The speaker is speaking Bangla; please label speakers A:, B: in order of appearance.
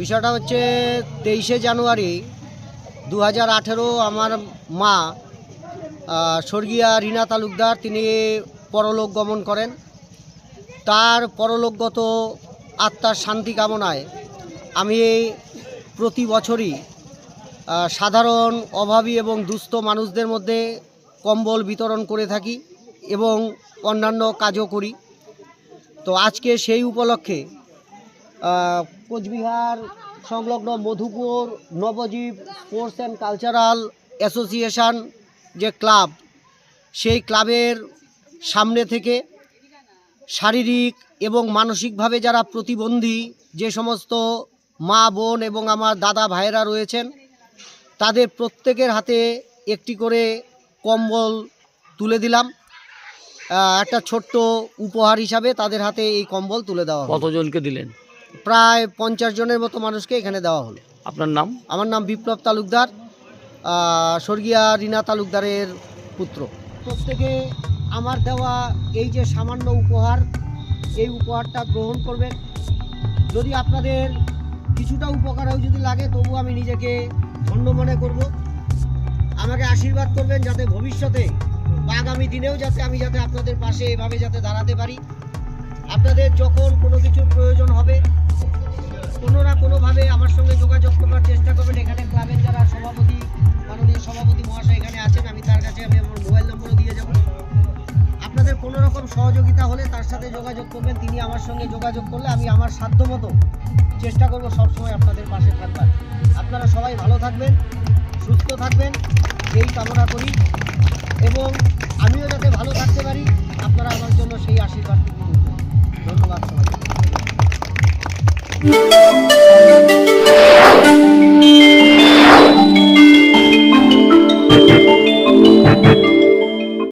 A: বিষয়টা হচ্ছে তেইশে জানুয়ারি দু হাজার আঠেরো আমার মা স্বর্গীয়া রীনা তালুকদার, তিনি পরলোক গমন করেন। তার পরলোকগত আত্মার শান্তি কামনায় আমি প্রতি বছরই সাধারণ, অভাবী এবং দুস্থ মানুষদের মধ্যে কম্বল বিতরণ করে থাকি এবং অন্যান্য কাজও করি। তো আজকে সেই উপলক্ষে কোচবিহার, সংলগ্ন Madhupur Nabajib sports and cultural association যে ক্লাব, সেই ক্লাবের সামনে থেকে শারীরিক এবং মানসিকভাবে যারা প্রতিবন্ধী যে সমস্ত মা, বোন এবং আমার দাদা ভাইয়েরা রয়েছেন, তাদের প্রত্যেকের হাতে একটি করে কম্বল তুলে দিলাম। একটা ছোট্ট উপহার হিসাবে তাদের হাতে এই কম্বল তুলে দেওয়া
B: কতজনকে দিলেন?
A: প্রায় পঞ্চাশ জনের মতো মানুষকে এখানে দেওয়া হলো।
B: আপনার নাম?
A: আমার নাম বিপ্লব তালুকদার স্বর্গীয়া রীনা তালুকদারের পুত্র। প্রত্যেকে আমার দেওয়া এই যে সামান্য উপহার এই উপহারটা গ্রহণ করবেন। যদি আপনাদের কিছুটা উপকারেও যদি লাগে তবু আমি নিজেকে ধন্য মনে করব। আমাকে আশীর্বাদ করবেন যাতে ভবিষ্যতে বা আগামী দিনেও যাতে আমি যাতে আপনাদের পাশে এভাবে যাতে দাঁড়াতে পারি। আপনাদের যখন কোনো কিছুর প্রয়োজন হবে কোনো না কোনোভাবে আমার সঙ্গে যোগাযোগ করবার চেষ্টা করবেন। এখানে ক্লাবের যারা সভাপতি, মাননীয় সভাপতি মহাশয় এখানে আছেন, আমি তার কাছে আমি আমার মোবাইল নম্বরও দিয়ে যাব। আপনাদের কোনো রকম সহযোগিতা হলে তার সাথে যোগাযোগ করবেন, তিনি আমার সঙ্গে যোগাযোগ করলে আমি আমার সাধ্যমতো চেষ্টা করব সবসময় আপনাদের পাশে থাকবার। আপনারা সবাই ভালো থাকবেন, সুস্থ থাকবেন, এই কামনা করি। এবং আমিও যাতে ভালো থাকতে পারি, আপনারা আমার জন্য সেই করবেন। ধন্যবাদ সবাই Música